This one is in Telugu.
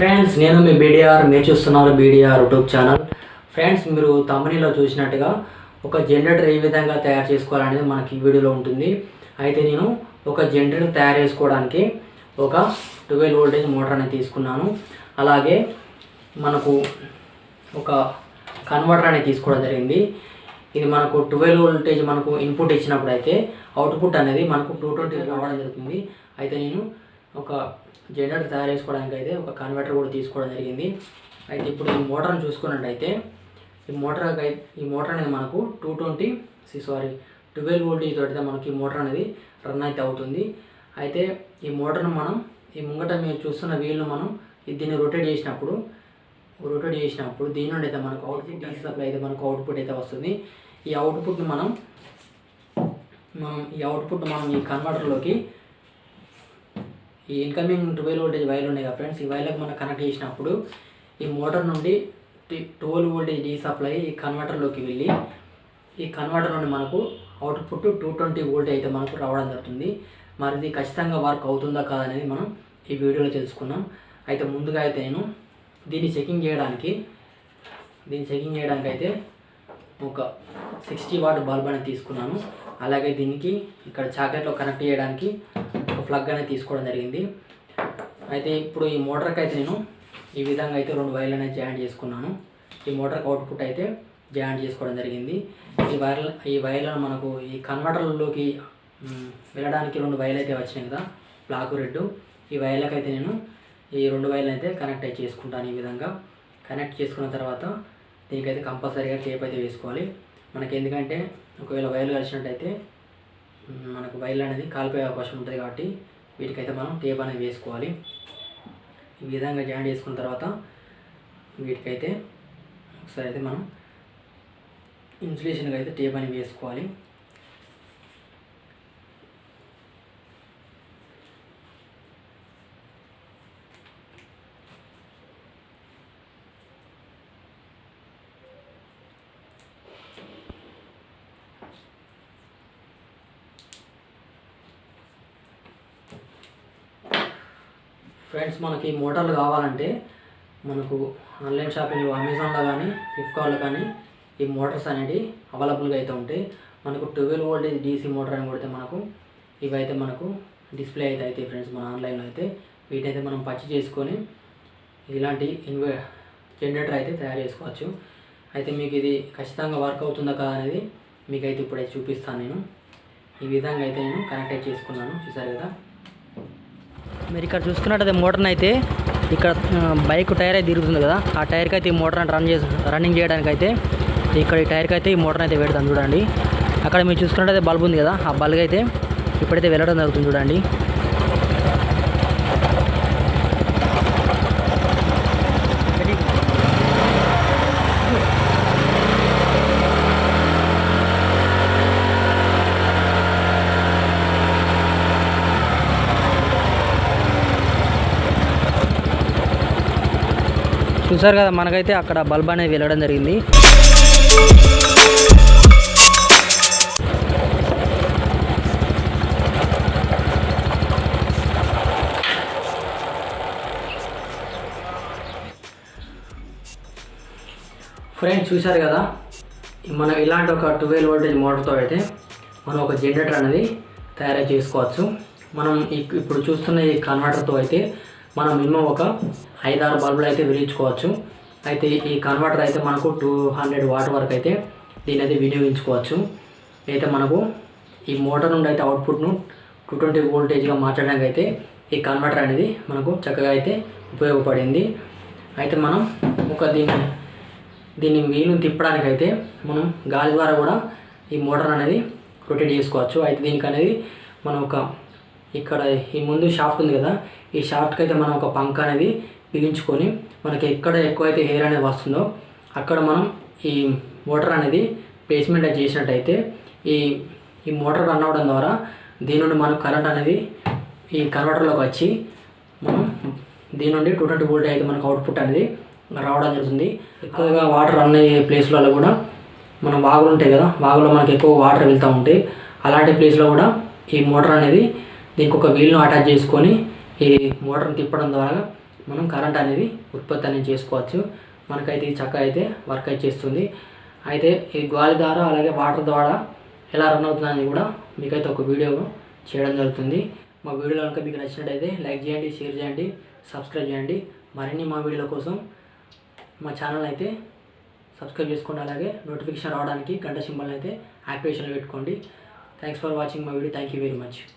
ఫ్రెండ్స్ నేను మీ బీడీఆర్ మీరు చూస్తున్నారు బీడీఆర్ యూట్యూబ్ ఛానల్. ఫ్రెండ్స్ మీరు తమిళలో చూసినట్టుగా ఒక జనరేటర్ ఏ విధంగా తయారు చేసుకోవాలనేది మనకి ఈ వీడియోలో ఉంటుంది. అయితే నేను ఒక జనరేటర్ తయారు చేసుకోవడానికి ఒక ట్వెల్వ్ వోల్టేజ్ మోటార్ అనేది తీసుకున్నాను. అలాగే మనకు ఒక కన్వర్టర్ అనేది తీసుకోవడం జరిగింది. ఇది మనకు ట్వెల్వ్ వోల్టేజ్ మనకు ఇన్పుట్ ఇచ్చినప్పుడు అయితే అవుట్పుట్ అనేది మనకు టూ ట్వంటీ రావడం జరుగుతుంది. అయితే నేను ఒక జనరేటర్ తయారు చేసుకోవడానికి అయితే ఒక కన్వర్టర్ కూడా తీసుకోవడం జరిగింది. అయితే ఇప్పుడు ఈ మోటార్ని చూసుకున్నట్టయితే ఈ మోటార్ ఈ మోటార్ అనేది మనకు two twenty sorry twelve voltage తోటితే మనకి ఈ మోటార్ అనేది రన్ అయితే అవుతుంది. అయితే ఈ మోటార్ను మనం ఈ ముంగట మీరు చూస్తున్న వీల్ను మనం దీన్ని రొటేట్ చేసినప్పుడు రొటేట్ చేసినప్పుడు దీని నుండి అయితే మనకు అవుట్పుట్ డీసీ సప్లై అయితే మనకు అవుట్పుట్ అయితే వస్తుంది. ఈ అవుట్పుట్ని మనం మనం ఈ అవుట్పుట్ మనం ఈ కన్వర్టర్లోకి ఈ ఇన్కమింగ్ ట్వెల్వ్ వోల్టేజ్ వైర్లు ఉన్నాయి కదా ఫ్రెండ్స్ ఈ వైర్లకు మనం కనెక్ట్ చేసినప్పుడు ఈ మోటార్ నుండి ట్వెల్వ్ వోల్టేజ్ డీ సప్లై ఈ కన్వర్టర్లోకి వెళ్ళి ఈ కన్వర్టర్ నుండి మనకు అవుట్పుట్ టూ ట్వంటీ వోల్ట్ అయితే మనకు రావడం జరుగుతుంది. మరి ఇది ఖచ్చితంగా వర్క్ అవుతుందా కాదనేది మనం ఈ వీడియోలో తెలుసుకున్నాం అయితే ముందుగా అయితే నేను దీన్ని చెకింగ్ చేయడానికి దీన్ని చెకింగ్ చేయడానికి అయితే ఒక సిక్స్టీ వాట్ బల్బ్ అనేది తీసుకున్నాను. అలాగే దీనికి ఇక్కడ చాకెట్లో కనెక్ట్ చేయడానికి ప్లగ్ అనేది తీసుకోవడం జరిగింది. అయితే ఇప్పుడు ఈ మోటార్కి అయితే నేను ఈ విధంగా అయితే రెండు వైర్లు అనేది జాయింట్ చేసుకున్నాను. ఈ మోటార్కి అవుట్పుట్ అయితే జాయింట్ చేసుకోవడం జరిగింది. ఈ వైర్ల ఈ వైర్లను మనకు ఈ కన్వర్టర్లోకి వెళ్ళడానికి రెండు వైర్లు అయితే వచ్చినాయి కదా బ్లాక్ రెడ్. ఈ వైర్లకు అయితే నేను ఈ రెండు వైర్లు అయితే కనెక్ట్ అయితే చేసుకుంటాను ఈ విధంగా. కనెక్ట్ చేసుకున్న తర్వాత దీనికైతే కంపల్సరీగా టేప్ అయితే వేసుకోవాలి. మనకి ఎందుకంటే ఒకవేళ వైర్లు కలిసినట్టయితే మనకు వైర్లు అనేది కాలిపోయే అవకాశం ఉంటుంది కాబట్టి వీటికైతే మనం టేప్ అనేది వేసుకోవాలి. ఈ విధంగా జాయింట్ చేసుకున్న తర్వాత వీటికైతే ఒకసారి అయితే మనం ఇన్సులేషన్కి అయితే టేప్ అనేది వేసుకోవాలి. ఫ్రెండ్స్ మనకి మోటార్లు కావాలంటే మనకు ఆన్లైన్ షాపింగ్లో అమెజాన్లో కానీ ఫ్లిప్కార్ట్లో కానీ ఈ మోటార్స్ అనేవి అవైలబుల్గా అయితే ఉంటాయి. మనకు ట్వెల్వ్ వోల్టేజ్ డీసీ మోటార్ అని కొడితే మనకు ఇవైతే మనకు డిస్ప్లే అయితే అవుతాయి ఫ్రెండ్స్ మన ఆన్లైన్లో అయితే. వీటైతే మనం పర్చేజ్ చేసుకొని ఇలాంటి ఇన్వే జనరేటర్ అయితే తయారు చేసుకోవచ్చు. అయితే మీకు ఇది ఖచ్చితంగా వర్క్ అవుతుందా కాదా అనేది మీకైతే ఇప్పుడైతే చూపిస్తాను నేను. ఈ విధంగా అయితే నేను కనెక్ట్ అయితే చేసుకున్నాను చూసారు కదా? మీరు ఇక్కడ చూసుకున్నట్టయితే మోటార్ని అయితే ఇక్కడ బైక్ టైర్ అయితే తిరుగుతుంది కదా. ఆ టైర్కి అయితే ఈ మోటార్ రన్ చేసి రన్నింగ్ చేయడానికి అయితే ఇక్కడ ఈ టైర్కి అయితే ఈ మోటార్ అయితే పెడతాను చూడండి. అక్కడ మీరు చూసుకున్నట్టయితే బల్బ్ ఉంది కదా ఆ బల్బ్ అయితే ఇప్పుడైతే వెళ్ళడం జరుగుతుంది చూడండి. చూసారు కదా మనకైతే అక్కడ బల్బ్ అనేది వెళ్ళడం జరిగింది. ఫ్రెండ్స్ చూశారు కదా మనం ఇలాంటి ఒక ట్వెల్వ్ వోల్టేజ్ మోటార్తో అయితే మనం ఒక జనరేటర్ అనేది తయారు చేసుకోవచ్చు. మనం ఇప్పుడు చూస్తున్న ఈ కన్వర్టర్తో అయితే మనం మినిమం ఒక ఐదారు బల్బులు అయితే వెలిగించుకోవచ్చు. అయితే ఈ కన్వర్టర్ అయితే మనకు టూ హండ్రెడ్ వాట్ వరకు అయితే దీని అయితే వినియోగించుకోవచ్చు. అయితే మనకు ఈ మోటార్ నుండి అయితే అవుట్పుట్ను టూ ట్వంటీ వోల్టేజ్గా మార్చడానికి అయితే ఈ కన్వర్టర్ అనేది మనకు చక్కగా అయితే ఉపయోగపడింది. అయితే మనం ఒక దీన్ని దీన్ని వీలుని తిప్పడానికి అయితే మనం గాలి ద్వారా కూడా ఈ మోటార్ అనేది రొటేట్ చేసుకోవచ్చు. అయితే దీనికి అనేది మనం ఒక ఇక్కడ ఈ ముందు షాఫ్ట్ ఉంది కదా ఈ షాఫ్ట్కి అయితే మనం ఒక పంక అనేది బిగించుకొని మనకి ఎక్కడ ఎక్కువైతే హెయిర్ అనేది వస్తుందో అక్కడ మనం ఈ మోటార్ అనేది ప్లేస్మెంట్ చేసినట్టయితే ఈ ఈ మోటార్ రన్ అవ్వడం ద్వారా దీని నుండి మనకు కరెంట్ అనేది ఈ కన్వర్టర్లోకి వచ్చి మనం దీని నుండి టూ ట్వంటీ వోల్ట్ అయితే మనకు అవుట్పుట్ అనేది రావడం జరుగుతుంది. ఎక్కువగా వాటర్ రన్ అయ్యే ప్లేస్లలో కూడా మనం వాగులు ఉంటాయి కదా వాగులో మనకి ఎక్కువ వాటర్ వెళ్తూ ఉంటాయి. అలాంటి ప్లేస్లో కూడా ఈ మోటార్ అనేది దీనికి ఒక వీల్ను అటాచ్ చేసుకొని ఈ మోటార్ని తిప్పడం ద్వారా మనం కరెంట్ అనేది ఉత్పత్తి అనేది చేసుకోవచ్చు. మనకైతే ఈ చక్క అయితే వర్క్ అయితే చేస్తుంది. అయితే ఈ గాలి ద్వారా అలాగే వాటర్ ద్వారా ఎలా రన్ అవుతుందని కూడా మీకైతే ఒక వీడియో చేయడం జరుగుతుంది. మా వీడియో కనుక మీకు నచ్చినట్టయితే లైక్ చేయండి షేర్ చేయండి సబ్స్క్రైబ్ చేయండి. మరిన్ని మా వీడియోల కోసం మా ఛానల్ అయితే సబ్స్క్రైబ్ చేసుకోండి. అలాగే నోటిఫికేషన్ రావడానికి గంట సింబల్ అయితే యాక్టివేషన్లో పెట్టుకోండి. Thanks for watching my video thank you very much